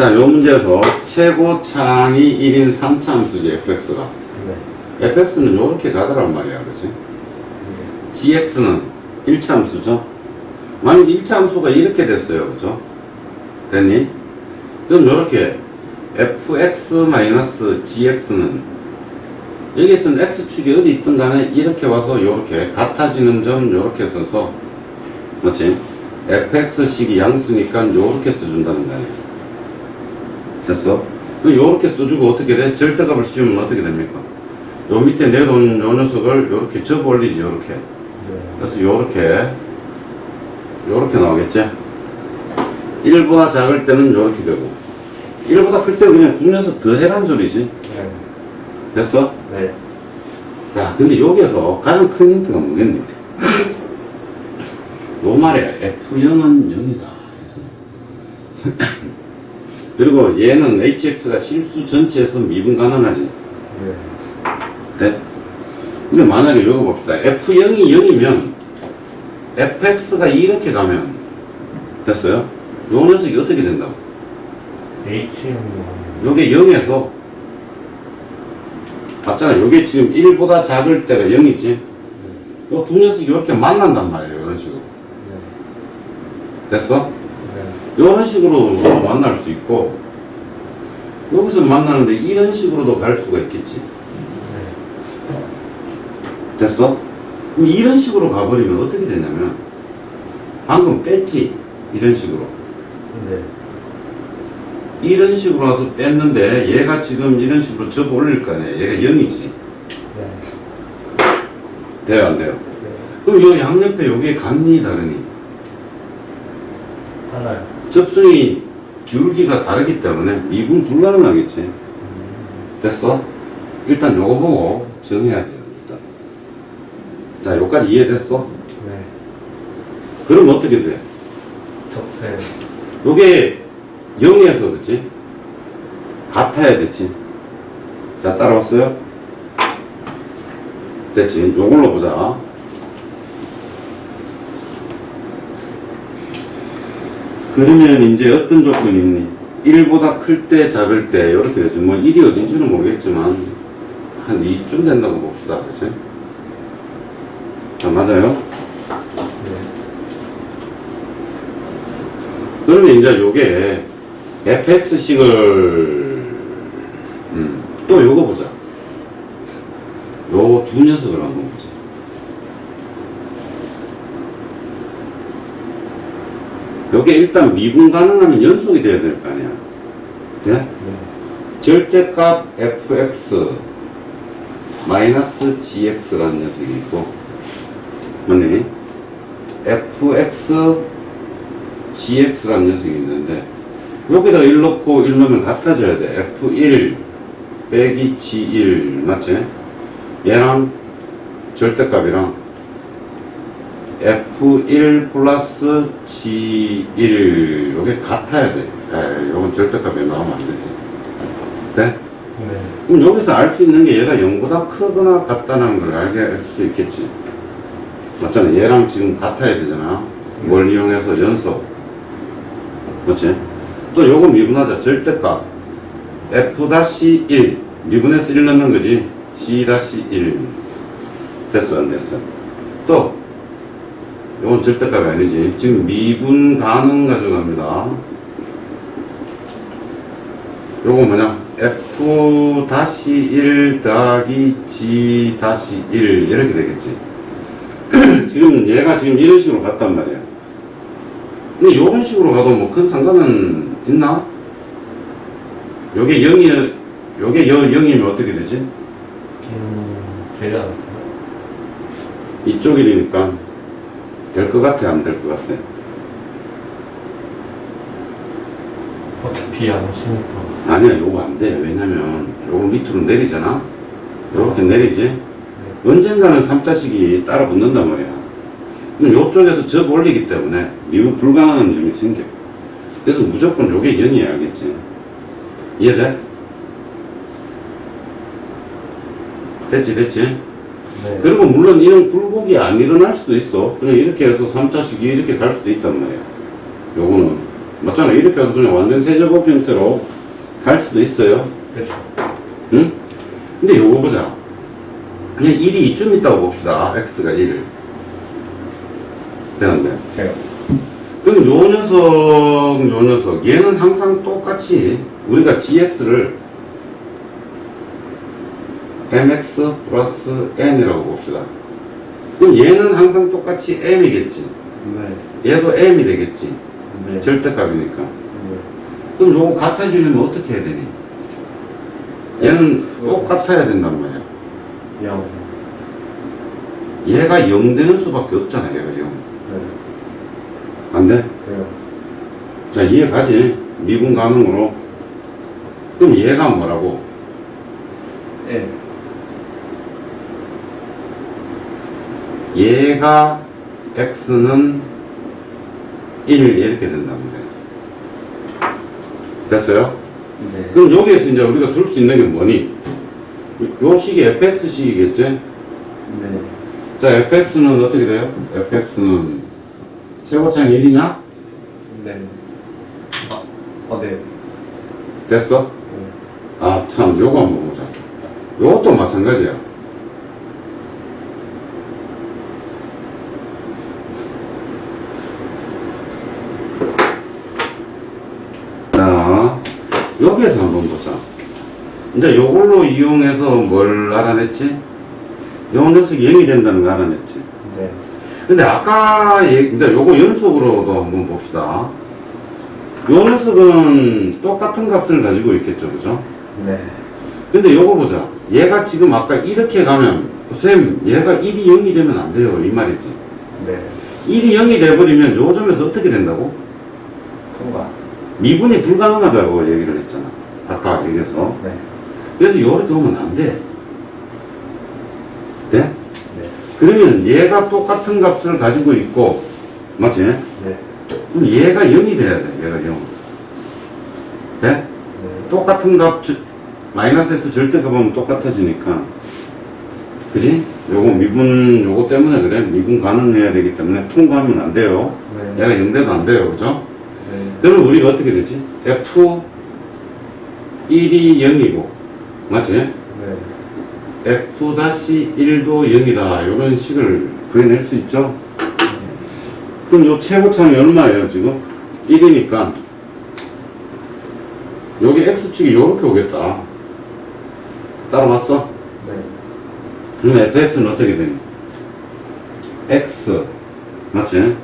자, 요 문제에서 최고차항이 1인 3차함수지, fx가. 네. fx는 요렇게 가더란 말이야, 그치? gx는 1차함수죠? 만약 1차함수가 이렇게 됐어요, 그죠? 됐니? 그럼 요렇게 fx-gx는 여기에서는 x축이 어디 있든 간에 이렇게 와서 요렇게 같아지는 점 요렇게 써서 맞지? fx식이 양수니까 요렇게 써준다는 거 아니야 됐어? 그럼 요렇게 써주고 어떻게 돼? 절대값을 씌우면 어떻게 됩니까? 요 밑에 내려온 요 녀석을 요렇게 접어 올리지 요렇게 네. 그래서 요렇게 요렇게 나오겠지? 1보다 작을 때는 요렇게 되고 1보다 클 때는 그냥 두 녀석 더 해란 소리지 네. 됐어? 네. 자 근데 여기에서 가장 큰 힌트가 뭐겠니? 요 말에 F0은 0이다 그리고 얘는 HX가 실수 전체에서 미분 가능하지 네. 네? 근데 만약에 이거 봅시다. F0이 0이면 fx가 이렇게 가면 됐어요? 요 녀석이 어떻게 된다고? H형이 요게 0에서 봤잖아. 요게 지금 1보다 작을 때가 0이지? 요 두 녀석이 이렇게 만난단 말이에요. 이런 식으로. 됐어? 네. 이런 식으로 만날 수 있고 여기서 만나는데 이런 식으로도 갈 수가 있겠지. 됐어? 그럼 이런 식으로 가버리면 어떻게 되냐면 방금 뺐지 이런 식으로 네. 이런 식으로 와서 뺐는데 얘가 지금 이런 식으로 접어 올릴 거 아니야 얘가 0이지 네. 돼요 안 돼요? 네. 그럼 요 양옆에 요게 같니 다르니 하나요. 접선이 기울기가 다르기 때문에 미분 불가능하겠지 됐어? 일단 요거 보고 정해야 돼요 일단 자 요까지 이해됐어? 네. 그럼 어떻게 돼? 적폐. 요게 0에서 그치? 같아야 되지 자 따라왔어요? 됐지 요걸로 보자 그러면 이제 어떤 조건이 있니? 1보다 클 때 작을 때 이렇게 되죠 뭐 1이 어딘지는 모르겠지만 한 2쯤 된다고 봅시다 그치? 자 맞아요? 네. 그러면 이제 요게 fx식을 음, 또 요거 보자 요 두 녀석을 한번 보자 요게 일단 미분 가능하면 연속이 돼야 될 거 아니야 돼? 네. 절대값 fx 마이너스 gx라는 녀석이 있고 맞니? fx gx라는 녀석이 있는데 여기다가 1 넣고 1 넣으면 같아져야 돼 f1 빼기 g1 맞지? 얘랑 절대값이랑 f1 플러스 g1 요게 같아야 돼 에, 요건 절대값이 나오면 안 되지 네? 네. 그럼 여기서 알 수 있는 게 얘가 0보다 크거나 같다는 걸 알게 할 수 있겠지. 맞잖아. 얘랑 지금 같아야 되잖아. 뭘 이용해서 연속. 맞지? 또 요거 미분하자. 절대값. f-1. 미분해서 1 넣는 거지. g-1. 됐어, 안 됐어? 또, 요건 절대값이 아니지. 지금 미분 가능 가져갑니다. 요거 뭐냐? f 다시 1 더하기 g 다시 1 이렇게 되겠지. 지금 얘가 지금 이런 식으로 갔단 말이야. 근데 요런 식으로 가도 뭐 큰 상관은 있나? 요게 0이, 요게 0, 0이면 어떻게 되지? 음, 되지 않을까요? 이쪽 이니까 될 것 같아, 안 될 것 같아? 어차피 안 오시니까. 아니야, 요거 안 돼. 왜냐면 요거 밑으로 내리잖아? 요렇게 내리지? 언젠가는 3자식이 따라 붙는단 말이야. 그럼 요쪽에서 접 올리기 때문에 미분 불가능한 점이 생겨. 그래서 무조건 요게 0이야, 알겠지? 이해돼? 됐지, 됐지? 네. 그리고 물론 이런 굴곡이 안 일어날 수도 있어. 그냥 이렇게 해서 3자식이 이렇게 갈 수도 있단 말이야. 요거는. 맞잖아. 이렇게 해서 그냥 완전 세제곱 형태로 갈 수도 있어요. 그렇죠. 응? 근데 요거 보자. 그냥 1이 이쯤 있다고 봅시다. x가 1. 되는데. 돼요. 그럼 요 녀석, 요 녀석, 얘는 항상 똑같이 우리가 gx를 mx 플러스 n이라고 봅시다. 그럼 얘는 항상 똑같이 m이겠지. 네. 얘도 m이 되겠지. 네. 절대값이니까. 네. 그럼 요거 같아지려면 어떻게 해야 되니? 얘는 똑같아야 된단 말이야. 0. 얘가 0 되는 수밖에 없잖아, 얘가 0. 네. 안 돼? 돼요. 자, 이해가지? 미분 가능으로. 그럼 얘가 뭐라고? 1. 얘가 x는 1 이렇게 된답니다. 됐어요? 네. 그럼 여기에서 이제 우리가 둘수 있는 게 뭐니? 요 식이 fx식이겠지? 네. 자, fx는 어떻게 돼요? fx는 최고차는 1이냐? 네. 아, 어, 네. 됐어? 네. 아, 참, 요거 한번 보자. 요것도 마찬가지야. 자, 여기에서 한번 보자. 이제 요걸로 이용해서 뭘 알아냈지? 요 녀석이 0이 된다는 거 알아냈지? 네. 근데 아까 얘- 이제 요거 연속으로도 한번 봅시다. 요 녀석은 똑같은 값을 가지고 있겠죠, 그죠? 네. 근데 요거 보자. 얘가 지금 아까 이렇게 가면, 쌤, 얘가 1이 0이 되면 안 돼요. 이 말이지. 네. 1이 0이 돼버리면 요 점에서 어떻게 된다고? 통과. 미분이 불가능하다고 얘기를 했잖아. 아까 얘기해서. 네. 그래서 요렇게 오면 안 돼. 돼? 네. 그러면 얘가 똑같은 값을 가지고 있고, 맞지? 네. 그럼 얘가 0이 돼야 돼. 얘가 0. 돼? 네. 똑같은 값, 즉, 마이너스에서 절대값하면 똑같아지니까. 그지? 요거 미분, 요거 때문에 그래. 미분 가능해야 되기 때문에 통과하면 안 돼요. 네. 얘가 0돼도 안 돼요. 그죠? 네. 그러면 우리가 어떻게 되지? F 1이 0이고, 맞지? 네. F 다시 1도 0이다. 이런 식을 구해낼 수 있죠? 그럼 요 최고차는 얼마예요, 지금? 1이니까. 여기 X축이 요렇게 오겠다. 따라왔어? 네. 그럼 fx는 어떻게 되니? x 맞지?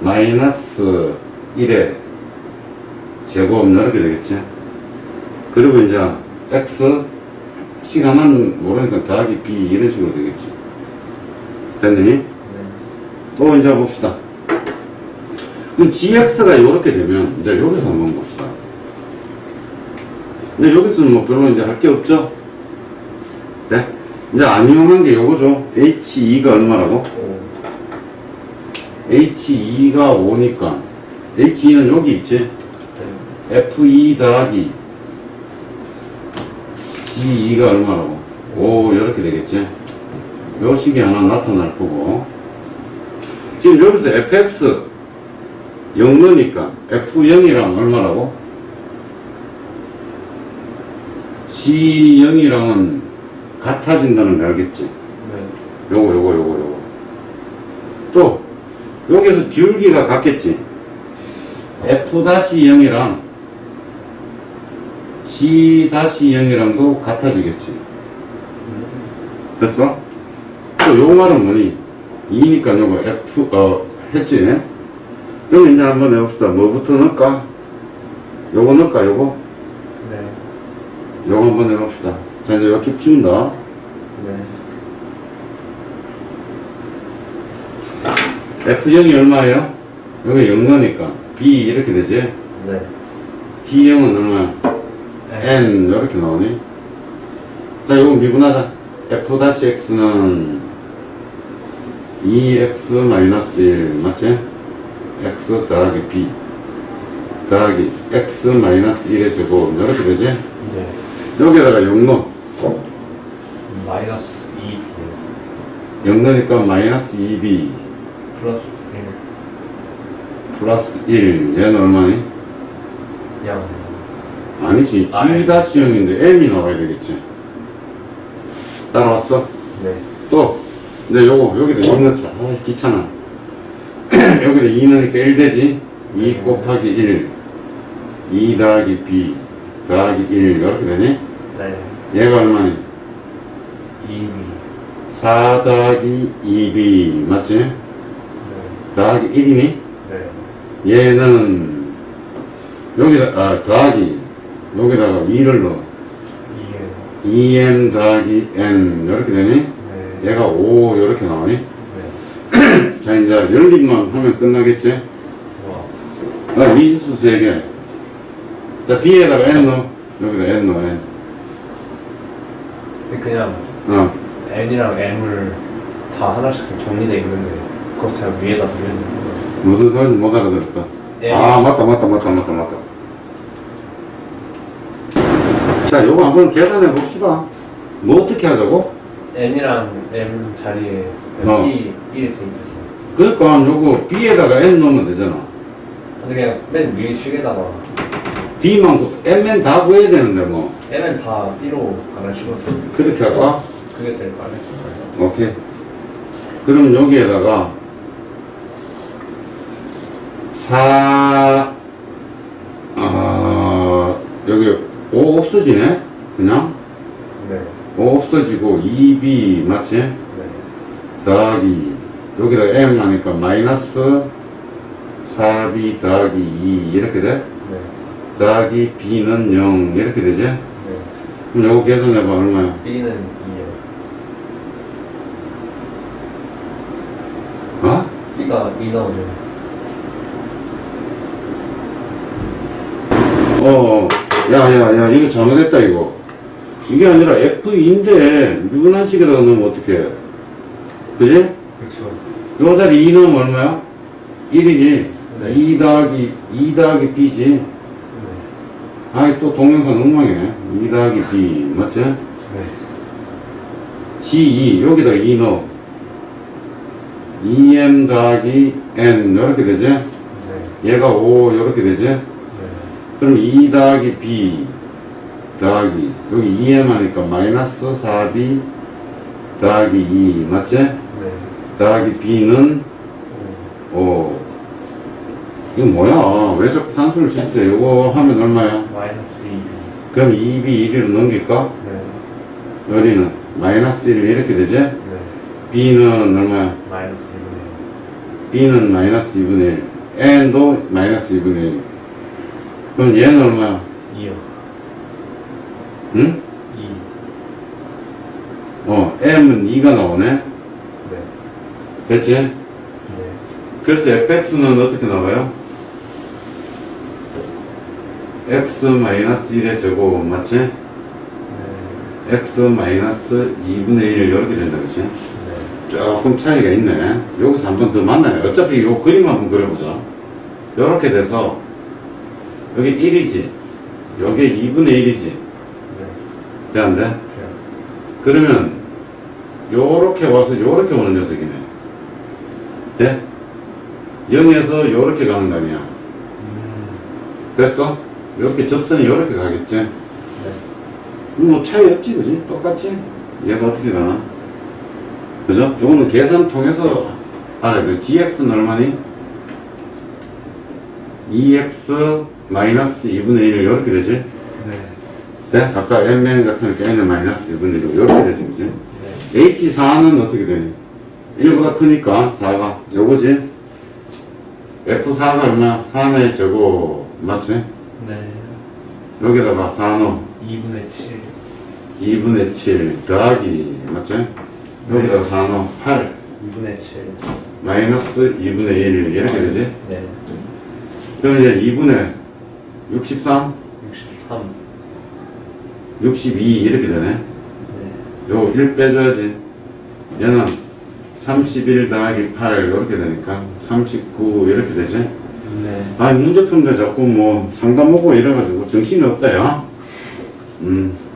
마이너스 1의 제곱 이렇게 되겠지? 그리고 이제 x 시간은 모르니까 더하기 b 이런 식으로 되겠지 됐니? 네. 또 이제 봅시다 그럼 gx가 이렇게 되면 이제 여기서 한번 봅시다 근데 여기서는 뭐 별로 이제 할 게 없죠? 네? 이제 안 이용한 게 요거죠. H2가 얼마라고? 오. H2가 5니까. H2는 여기 있지? 네. F2 더하기 G2가 얼마라고? 5, 이렇게 되겠지? 요 식이 하나 나타날 거고. 지금 여기서 fx 0 넣으니까 f0이랑 얼마라고? g0이랑은 같아진다는 거 알겠지? 네. 요거 요거 요거 요거 또 여기서 기울기가 같겠지 f-0이랑 g-0이랑도 같아지겠지 됐어? 또요 말은 뭐니 2니까 요거 f 어 했지 그럼 이제 한번 해봅시다 뭐부터 넣을까 요거 넣을까 요거 네. 요거 한번 해봅시다 자 이제 요쭉 치운다 네. F0이 얼마예요? 여기 0 넣으니까 B 이렇게 되지? 네. G0은 얼마야? 네. N 이렇게 나오니? 자 이거 미분하자 F-X는 2X-1 맞지? X 더하기 B 더하기 X-1의 제곱 이렇게 되지? 네. 여기다가 0 넣어 마이너스 2 0 넣으니까 마이너스 2B 플러스 플러스 1 얘는 얼마니? 양. 아니지 아, G 다시 0인데 M이 나와야 되겠지 따라왔어? 네. 또 근데 요거 여기다 2 넣자 아 귀찮아 여기다 2 넣으니까 1 되지 2 곱하기 1 2 더하기 B 더하기 1 이렇게 되니? 네. 얘가 얼마니? 2B. 4 더하기 2B 맞지? 네. 더하기 1이니? 네. 얘는 여기다 아 더하기 여기다가 2를 넣어 2M. 2m 더하기 n 이렇게 되니? 네. 얘가 5 이렇게 나오니? 네. 자 이제 열림만 하면 끝나겠지? 와. 아, 미지수 3개 자 B에다가 n 넣어 여기다 n 넣어 n 그냥 어 N이랑 M을 다 하나씩 정리돼 있는데 그거 다 위에다 두면 무슨 소리인지 못 알아들었다. 아 맞다 맞다 맞다 맞다 맞다 자 요거 한번 계산해 봅시다 뭐 어떻게 하자고? N이랑 M 자리에 어. B, B를 대입했어. 그러니까 요거 B에다가 n 넣으면 되잖아 근데 그냥 맨 위에 식에다가 B만 구- M은 다 구해야 되는데 뭐 N은 다 B로 가르치고 그렇게 할까? 그게 될 거 아니야? 오케이. 그럼 여기에다가 4, 아, 여기 5 없어지네? 그냥? 네. 5 없어지고 2B, 맞지? 네. 더하기, 여기다 M 하니까 마이너스 4B 더하기 2, 이렇게 돼? 네. 더하기 B는 0, 이렇게 되지? 네. 그럼 요거 계산해봐, 얼마야? B는 2요. 어? B가 2 나오죠. 어, 야, 야, 야, 이거 잘못했다, 이거. 이게 아니라 F2인데, 유난식에다가 넣으면 어떡해. 그지? 그렇죠. 요 자리 2 넣으면 얼마야? 1이지. 네. 2 더하기, 2 더하기 B지. 네. 아이, 또 동영상 엉망이네. 2 더하기 B. 맞지? 네. G2, 여기다 2 넣어. 2M 더하기 N, 이렇게 되지? 네. 얘가 5, 이렇게 되지? 네. 그럼 2 더하기 B 더하기 여기 2M 하니까 마이너스 4B 더하기 2 맞지? 네. 더하기 B는 오. 5 이거 뭐야 왜 자꾸 산수를 실수해 이거 하면 얼마야? 마이너스 2B. 그럼 2B 1위로 넘길까? 네. 여기는 마이너스 1 이렇게 되지? 네. B는 얼마야? 마이너스 2분의 B는 마이너스 2분의 1 N도 마이너스 2분의 1 그럼 얘는 얼마야? 2요. 응? 2. 어 M은 2가 나오네 네. 됐지? 네. 그래서 fx는 어떻게 나와요? x-1의 제곱 맞지? 네. x-2분의 1 이렇게 된다 그치? 네. 조금 차이가 있네 여기서 한 번 더 만나네 어차피 요 그림 한번 그려보자 이렇게 돼서 여기 1이지 여기 2분의 1이지 네. 돼안돼? 돼요. 그러면 요렇게 와서 요렇게 오는 녀석이네 돼? 0에서 요렇게 가는 거 아니야 음. 됐어? 이렇게 접선이 이렇게 가겠지? 네. 뭐 차이 없지, 그지? 똑같지? 얘가 어떻게 가나? 그죠? 요거는 계산 통해서 알아야 돼. gx는 얼마니? 2x 마이너스 2분의 1 이렇게 되지? 네. 돼? 아까 n맨 같으니까 n은 마이너스 2분의 1 이렇게 되지, 그지? 네. h4는 어떻게 되니? 1보다 크니까 4가 요거지? f4가 얼마? 3의 제곱 맞지? 네. 여기다가 4 넣어 2분의 7. 2분의 7 더하기 맞지? 여기다가 4 넣어 8 2분의 7. 마이너스 2분의 1 이렇게 되지? 네. 그럼 이제 2분의 63 63. 62 이렇게 되네 네. 요 1 빼줘야지 얘는 31 더하기 8 이렇게 되니까 39 이렇게 되지? 네. 아 문제 푸는데 자꾸 뭐 상담 오고 이래가지고 정신이 없다 야 음.